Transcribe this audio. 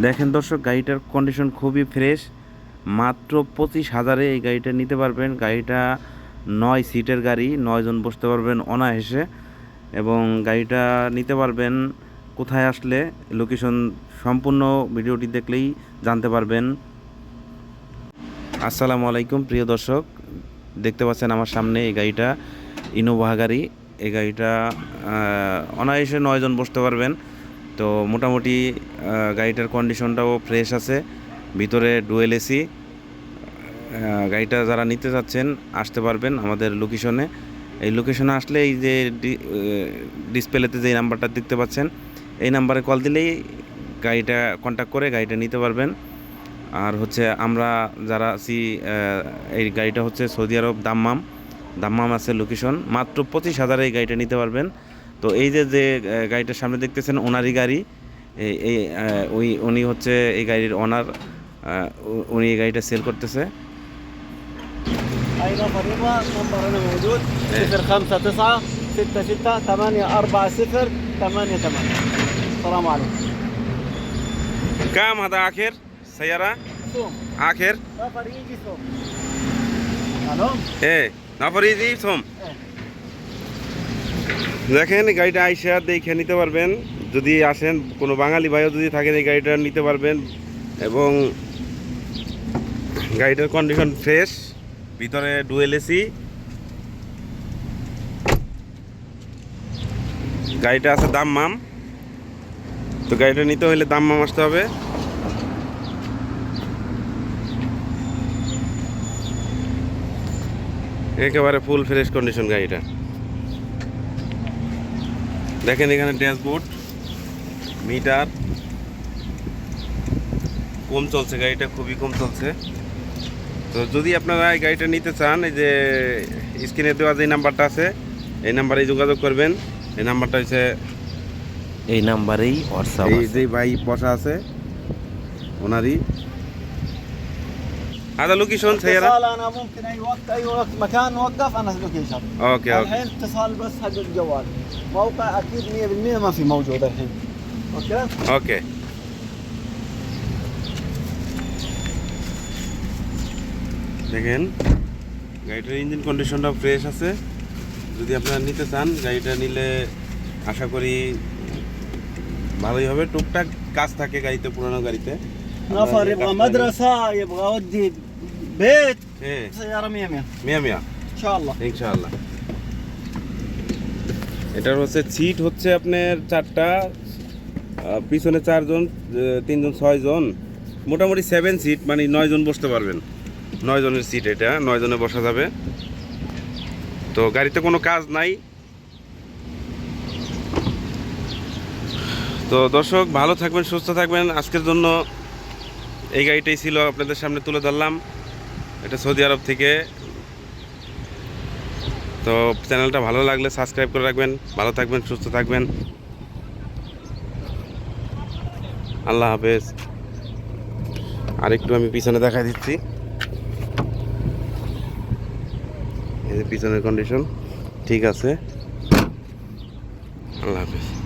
দেখেন দর্শক, গাড়িটার কন্ডিশন খুবই ফ্রেশ মাত্র পঁচিশ হাজারে এই গাড়িটা নিতে পারবেন। গাড়িটা নয় সিটের গাড়ি নয়জন বসতে পারবেন অনায়াসে। এবং গাড়িটা নিতে পারবেন কোথায় আসলে লোকেশন সম্পূর্ণ ভিডিওটি দেখলেই জানতে পারবেন। আসসালামু আলাইকুম, প্রিয় দর্শক। দেখতে পাচ্ছেন আমার সামনে এই গাড়িটা ইনোভা গাড়ি। এই গাড়িটা অনায়াসে নয়জন বসতে পারবেন। তো মোটামুটি গাড়িটার কন্ডিশনটাও ফ্রেশ আছে। ভিতরে ডুয়েল এসি গাড়িটা যারা নিতে চাচ্ছেন, আসতে পারবেন আমাদের লোকেশনে এই লোকেশনে আসলে এই যে ডিসপ্লেতে যে নাম্বারটা দেখতে পাচ্ছেন, এই নাম্বারে কল দিলেই গাড়িটা কন্ট্যাক্ট করে গাড়িটা নিতে পারবেন। আর হচ্ছে আমরা যারা আছি এই গাড়িটা হচ্ছে সৌদি আরব দাম্মাম। দাম্মাম আছে লোকেশন মাত্র পঁচিশ হাজারে এই গাড়িটা নিতে পারবেন। তো এই যে যে আহ, গাড়িটার সামনে দেখতেছেন ওনারই গাড়ি এই এই আহ, ওই উনি হচ্ছে এই গাড়ির ওনার উনি এই গাড়িটা সেল করতেছে أي نفر يبغى نمبر أنا موجود صفر خمسة تسعة ستة ستة ثمانية أربعة صفر ثمانية ثمانية السلام عليكم কাম হাদা আখের সাইয়ারা ثوم আখের نفر يجي ثوم ألو এ নাফরিজি সোম إيه. দেখেন, এই গাড়িটা আইসা দেখে নিতে পারবেন। যদি আসেন, কোনো বাঙালি ভাইও যদি থাকেন, এই গাড়িটা নিতে পারবেন। এবং গাড়িটার কন্ডিশন ফ্রেশ ভিতরে ডুয়েল এসি গাড়িটা আছে দাম মাম তো গাড়িটা নিতে হলে দাম মাম আসতে হবে। একেবারে ফুল ফ্রেশ কন্ডিশন গাড়িটা। দেখেন এখানে ড্যাশবোর্ড মিটার কম চলছে গাড়িটা খুবই কম চলছে তো যদি আপনারা এই গাড়িটা নিতে চান এই যে স্ক্রিনে দেওয়া যে নাম্বারটা আছে এই নাম্বারে যোগাযোগ করবেন এই নাম্বারটা হচ্ছে এই নাম্বারেই হোয়াটসঅ্যাপ এই যে ভাই বসা আছে ওনারই هذا لوكيشن سيارة اتصال أنا ممكن أي وقت أي وقت مكان نوقف أنا لوكيشن اوكي اوكي الحين اتصال بس حق الجوال موقع أكيد 100% ما في موجود الحين أوكي ওকে দেখেন গাড়িটার ইঞ্জিন কন্ডিশনটা ফ্রেশ আছে যদি আপনারা নিতে চান গাড়িটা নিলে আশা করি ভালোই হবে টুকটাক কাজ থাকে গাড়িতে পুরানো গাড়িতে نفر يبغى مدرسة يبغى أودي بيت হ্যাঁ سيارة 100 100 মিয়া মিয়া إن شاء الله ইনশাআল্লাহ এটার হচ্ছে সিট হচ্ছে আপনার চারটা পিছনে চারজন তিনজন, ছয়জন। মোটামুটি সেভেন সিট মানে নয় জন বসতে পারবেন। নয় জনের সিট এটা নয় জনে বসা যাবে। তো গাড়িতে কোনো কাজ নাই। তো দর্শক, ভালো থাকবেন, সুস্থ থাকবেন। আজকের জন্য এই গাড়িটাই ছিল আপনাদের সামনে তুলে ধরলাম। এটা সৌদি আরব থেকে তো চ্যানেলটা ভালো লাগলে সাবস্ক্রাইব করে রাখবেন, ভালো থাকবেন, সুস্থ থাকবেন। আল্লাহ হাফেজ। আর একটু আমি পিছনে দেখা দিচ্ছি। পিছনের কন্ডিশন ঠিক আছে। আল্লাহ হাফেজ।